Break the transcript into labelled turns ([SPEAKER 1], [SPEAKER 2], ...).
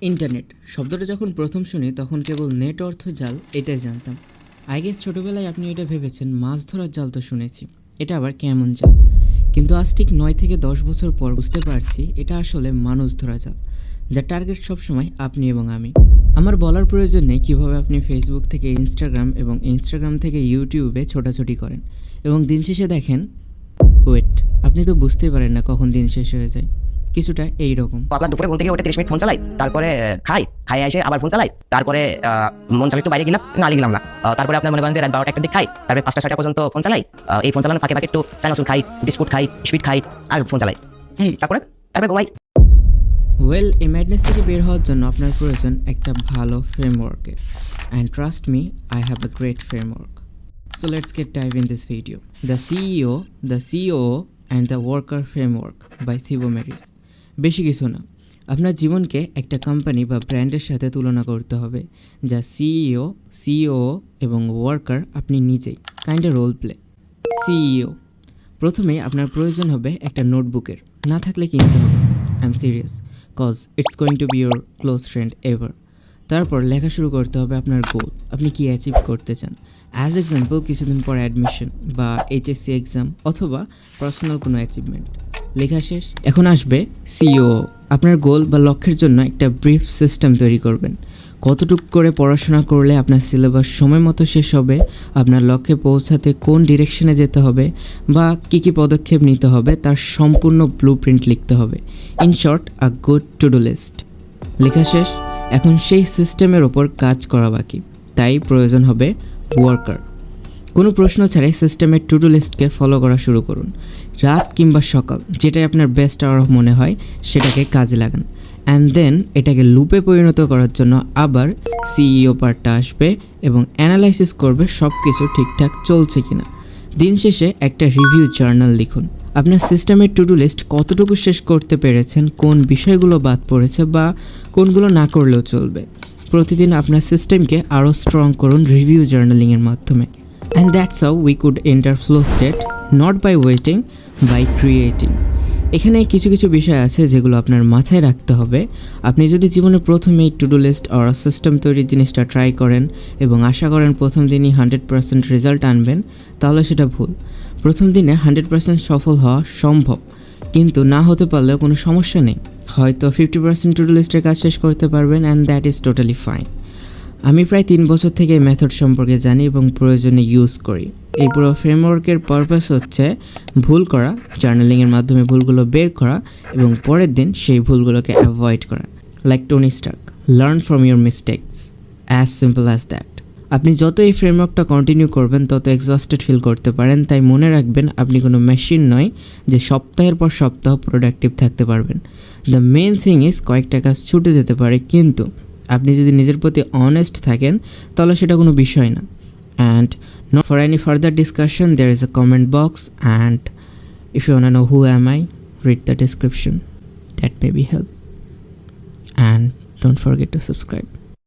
[SPEAKER 1] Internet. শব্দটা যখন প্রথম শুনি, তখন কেবল নেট অর্থ জাল, এটাই জানতাম। আই গেস ছোটোবেলায় আপনি এটা ভেবেছেন, মাছ ধরার জাল তো শুনেছি। এটা আবার কেমন জাল? কিন্তু আজ ঠিক নয় থেকে দশ বছর পর বুঝতে পারছি, এটা আসলে মানুষ ধরা জাল, যার টার্গেট সবসময় আপনি এবং আমি। আমার বলার প্রয়োজন নেই কীভাবে আপনি ফেসবুক থেকে ইনস্টাগ্রাম এবং ইনস্টাগ্রাম থেকে ইউটিউবে ছোটাছুটি করেন। এবং দিন শেষে দেখেন ওয়েট আপনি তো বুঝতেই পারেন না কখন দিন শেষ হয়ে যায়। কিছুটা এই রকম
[SPEAKER 2] আপনার দুপুরে ঘুম থেকে ওটা তিরিশ মিনিট ফোন চালাই তারপরে খাই খাই এসে আবার ফোন চালাই তারপরে মন চালাই একটু বাইরে গেলাম না গেলাম না। তারপরে আপনার মনে করেন যে রাত বারোটা একটা দিক খাই তারপরে পাঁচটা ছয়টা পর্যন্ত ফোন চালাই এই ফোন চালানোর ফাঁকে ফাঁকে একটু চানাচুর খাই বিস্কুট খাই স্পিড খাই আর ফোন চালাই। হুম তারপরে তারপরে ঘুমাই।
[SPEAKER 1] ওয়েল এই ম্যাডনেস থেকে বের হওয়ার জন্য আপনার প্রয়োজন একটা ভালো ফ্রেমওয়ার্কের and trust me I have a great framework so let's get dive in this video the CEO the CO and the worker framework by Thibaut Maris বেশি কিছু না। আপনার জীবনকে একটা কোম্পানি বা ব্র্যান্ডের সাথে তুলনা করতে হবে, যা সিইও সিও এবং ওয়ার্কার আপনি নিজেই কাইন্ড রোল প্লে সিইও প্রথমে আপনার প্রয়োজন হবে একটা নোটবুকের না থাকলে কিনতে হবে। I am serious cause it's going to be your close friend ever তারপর লেখা শুরু করতে হবে আপনার গোল আপনি কি অ্যাচিভ করতে চান। অ্যাজ এক্সাম্পল কিছুদিন পর অ্যাডমিশন বা এইচএসসি এক্সাম অথবা পার্সোনাল কোনো অ্যাচিভমেন্ট লেখা শেষ। এখন আসবে সিও আপনার গোল বা লক্ষ্যের জন্য একটা ব্রিফ সিস্টেম তৈরি করবেন। কতটুক করে পড়াশোনা করলে আপনার সিলেবাস সময় মতো শেষ হবে, আপনার লক্ষ্যে পৌঁছাতে কোন ডিরেকশনে যেতে হবে, বা কী কী পদক্ষেপ নিতে হবে, তার সম্পূর্ণ ব্লু প্রিন্ট লিখতে হবে। In short a good to do list লেখা শেষ। এখন সেই সিস্টেমের ওপর কাজ করা বাকি। তাই প্রয়োজন হবে ওয়ার্কার কোনো প্রশ্ন ছাড়াই সিস্টেমের টু ডু লিস্টকে ফলো করা শুরু করুন। রাত কিংবা সকাল, যেটাই আপনার বেস্ট আওয়ার অফ মনে হয়, সেটাকে কাজে লাগান। অ্যান্ড দেন এটাকে লুপে পরিণত করার জন্য আবার সিইও পার্টটা আসবে এবং অ্যানালাইসিস করবে সব কিছু ঠিকঠাক চলছে কিনা। দিন শেষে একটা রিভিউ জার্নাল লিখুন। আপনার সিস্টেমের টু ডু লিস্ট কতটুকু শেষ করতে পেরেছেন, কোন বিষয়গুলো বাদ পড়েছে বা কোনগুলো না করলেও চলবে। প্রতিদিন আপনার সিস্টেমকে আরও স্ট্রং করুন রিভিউ জার্নালিংয়ের মাধ্যমে। And that's how we could enter flow state not by waiting by creating এখানে কিছু কিছু বিষয় আছে যেগুলো আপনার মাথায় রাখতে হবে। আপনি যদি জীবনে প্রথমেই to do list or system তৈরির জিনিসটা ট্রাই করেন এবং আশা করেন প্রথম দিনই হান্ড্রেড পার্সেন্ট রেজাল্ট আনবেন, তাহলে সেটা ভুল। প্রথম দিনে হান্ড্রেড পার্সেন্ট সফল হওয়া সম্ভব, কিন্তু না হতে পারলেও কোনো সমস্যা নেই। হয়তো ফিফটি পার্সেন্ট টু ডু লিস্টের কাজ শেষ করতে পারবেন and that is totally fine আমি প্রায় তিন বছর থেকে মেথড সম্পর্কে জানি এবং প্রয়োজনে ইউজ করি। এই পুরো ফ্রেমওয়ার্কের পারপাস হচ্ছে ভুল করা জার্নালিংয়ের মাধ্যমে ভুলগুলো বের করা এবং পরের দিন সেই ভুলগুলোকে অ্যাভয়েড করা। Like Tony Stark learn from your mistakes as simple as that আপনি যত এই ফ্রেমওয়ার্কটা কন্টিনিউ করবেন, তত এক্সস্টেড ফিল করতে পারেন। তাই মনে রাখবেন, আপনি কোনো মেশিন নয় যে সপ্তাহের পর সপ্তাহ প্রোডাক্টিভ থাকতে পারবেন। দ্য মেন থিং ইজ কয়েকটা কাজ ছুটে যেতে পারে, কিন্তু আপনি যদি নিজের প্রতি অনেস্ট থাকেন তাহলে সেটা কোনো বিষয় না and not for discussion there is a comment box and if you want to know who am i read the description that may be help and don't forget to subscribe